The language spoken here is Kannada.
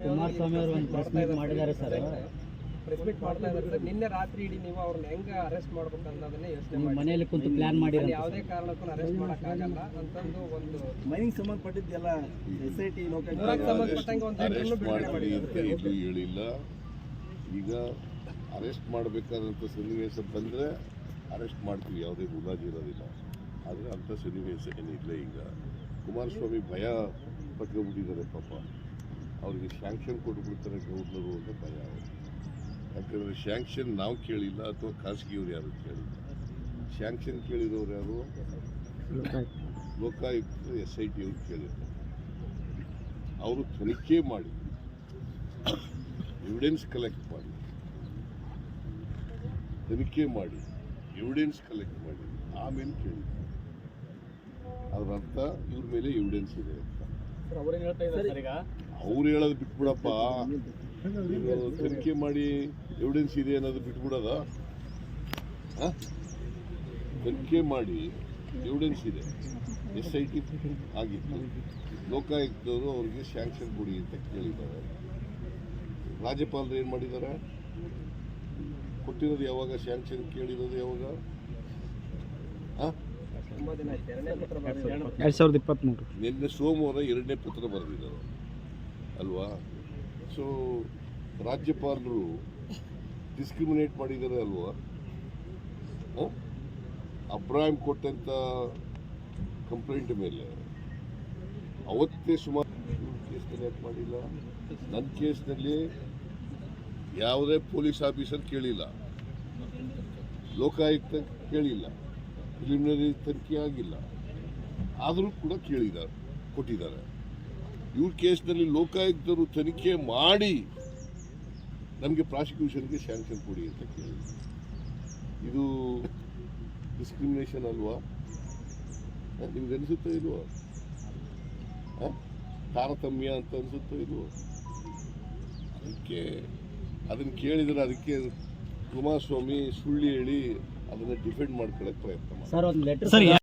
ಕುಮಾರಸ್ವಾಮಿ ಅವರು ಒಂದು ಪ್ರೆಸ್ ಮೀಟ್ ಮಾಡಿದ್ದಾರೆ ಸರ್. ಪ್ರೆಸ್ ಮೀಟ್ ಮಾಡ್ತಾ ಇದ್ದಾರೆ ಸರ್. ನಿನ್ನೆ ರಾತ್ರಿ ಇಡೀ ನೀವು ಅವ್ರನ್ನ ಹೆಂಗ ಅರೆಸ್ಟ್ ಮಾಡ್ಬೇಕು ಅನ್ನೋದನ್ನೇ ಯೋಚನೆ ನೀವು ಮಾಡಿ ಮನೆಯಲ್ಲಿ ಕುಂತು ಪ್ಲಾನ್ ಮಾಡಿ ಯಾವುದೇ ಕಾರಣಕ್ಕೂ ಅರೆಸ್ಟ್ ಮಾಡೋಕ್ಕಾಗಲ್ಲ ಆಗಲ್ಲ. ಅಂತಂದು ಒಂದು ಮೈನಿಂಗ್ ಸಂಬಂಧಪಟ್ಟಿದ್ದೆಲ್ಲ ಎಸ್ ಐ ಟಿ ಸಂಬಂಧಪಟ್ಟಂಗೆ ಒಂದು ಮಾಡ್ತೀವಿ ಅಂತ ಎಲ್ಲೂ ಹೇಳಿಲ್ಲ. ಈಗ ಅರೆಸ್ಟ್ ಮಾಡಬೇಕಾದಂಥ ಸನ್ನಿವೇಶ ಬಂದರೆ ಅರೆಸ್ಟ್ ಮಾಡ್ತೀವಿ. ಯಾವುದೇ ಗುಲಾಜಿ ಇರೋದಿಲ್ಲ. ಆದರೆ ಅಂಥ ಸನ್ನಿವೇಶ ಏನಿಲ್ಲ ಈಗ. ಕುಮಾರಸ್ವಾಮಿ ಭಯ ಪಟ್ಕೊಂಡ್ಬಿಟ್ಟಿದ್ದಾರೆ ಪಾಪ. ಅವರಿಗೆ ಶಾಂಕ್ಷನ್ ಕೊಟ್ಬಿಡ್ತಾರೆ ಗೌರ್ನರು ಅಂತ ಭಯ ಅವರು. ಯಾಕಂದರೆ ಶಾಂಕ್ಷನ್ ನಾವು ಕೇಳಿಲ್ಲ ಅಥವಾ ಖಾಸಗಿಯವ್ರು ಯಾರು ಕೇಳಿಲ್ಲ. ಶಾಂಕ್ಷನ್ ಕೇಳಿದವ್ರು ಯಾರು? ಲೋಕಾಯುಕ್ತ ಎಸ್ ಐ ಟಿ ಅವ್ರು ಕೇಳಿದ್ರು. ಅವರು ತನಿಖೆ ಮಾಡಿ ಎವಿಡೆನ್ಸ್ ಕಲೆಕ್ಟ್ ಮಾಡಿ, ತನಿಖೆ ಮಾಡಿ ಎವಿಡೆನ್ಸ್ ಕಲೆಕ್ಟ್ ಮಾಡಿ, ಆಮೇಲೆ ಕೇಳಿದ್ರು. ಅದರರ್ಥ ಇವ್ರ ಮೇಲೆ ಎವಿಡೆನ್ಸ್ ಇದೆ ಅಂತ. ಅವ್ರು ಹೇಳೋದು ಬಿಟ್ಬಿಡಪ್ಪ. ತನಿಖೆ ಮಾಡಿ ಎವಿಡೆನ್ಸ್ ಇದೆ ಅನ್ನೋದು ಬಿಟ್ಬಿಡೋದ? ತನಿಖೆ ಮಾಡಿ ಎವಿಡೆನ್ಸ್ ಇದೆ. ಎಸ್ ಐ ಟಿ ಆಗಿತ್ತು. ಲೋಕಾಯುಕ್ತವರು ಅವ್ರಿಗೆ ಸ್ಯಾಂಕ್ಷನ್ ಕೊಡಿ ಅಂತ ಕೇಳಿದ್ದಾರೆ. ರಾಜ್ಯಪಾಲರು ಏನು ಮಾಡಿದ್ದಾರೆ? ಕೊಟ್ಟಿರೋದು ಯಾವಾಗ? ಸ್ಯಾಂಕ್ಷನ್ ಕೇಳಿರೋದು ಯಾವಾಗ? ಆ? ಎರಡ್ ಸಾವಿರದ ಇಪ್ಪತ್ತ್ಮೂರು ನಿನ್ನೆ ಸೋಮವಾರ ಎರಡನೇ ಪತ್ರ ಬರೆದಿದ್ದಾರೆ. ಅಲ್ವಾ? ಸೊ ರಾಜ್ಯಪಾಲರು ಡಿಸ್ಕ್ರಿಮಿನೇಟ್ ಮಾಡಿದ್ದಾರೆ ಅಲ್ವಾ? ಅಬ್ರಾಹಿಂ ಕೊಟ್ಟಂತ ಕಂಪ್ಲೇಂಟ್ ಮೇಲೆ. ಅವತ್ತೇ ಸುಮಾರು ಕೇಸ್ ಯಾಕೆ ಮಾಡಿಲ್ಲ. ನನ್ನ ಕೇಸ್ನಲ್ಲಿ ಯಾವುದೇ ಪೊಲೀಸ್ ಆಫೀಸರ್ ಕೇಳಿಲ್ಲ. ಲೋಕಾಯುಕ್ತ ಕೇಳಿಲ್ಲ. ಪ್ರಿಲಿಮಿನರಿ ತನಿಖೆ ಆಗಿಲ್ಲ. ಆದರೂ ಕೂಡ ಕೇಳಿದ್ದಾರೆ, ಕೊಟ್ಟಿದ್ದಾರೆ. ಇವ್ರ ಕೇಸ್ನಲ್ಲಿ ಲೋಕಾಯುಕ್ತರು ತನಿಖೆ ಮಾಡಿ ನಮಗೆ ಪ್ರಾಸಿಕ್ಯೂಷನ್ಗೆ ಸ್ಯಾಂಕ್ಷನ್ ಕೊಡಿ ಅಂತ ಕೇಳಿದ್ರು ಇದು ಡಿಸ್ಕ್ರಿಮಿನೇಷನ್ ಅಲ್ವಾ? ನಿಮ್ಗೆ ಅನಿಸುತ್ತೋ ಇಲ್ವೋ? ತಾರತಮ್ಯ ಅಂತ ಅನಿಸುತ್ತೋ ಇಲ್ವೋ? ಅದಕ್ಕೆ ಅದನ್ನು ಕೇಳಿದರೆ ಅದಕ್ಕೆ ಕುಮಾರಸ್ವಾಮಿ ಸುಳ್ಳು ಹೇಳಿ ಅದನ್ನು ಡಿಫೆಂಡ್ ಮಾಡ್ಕೊಳ್ಳೋಕೆ ಪ್ರಯತ್ನ ಮಾಡಿ ಸರ್ ಒಂದು ಲೆಟರ್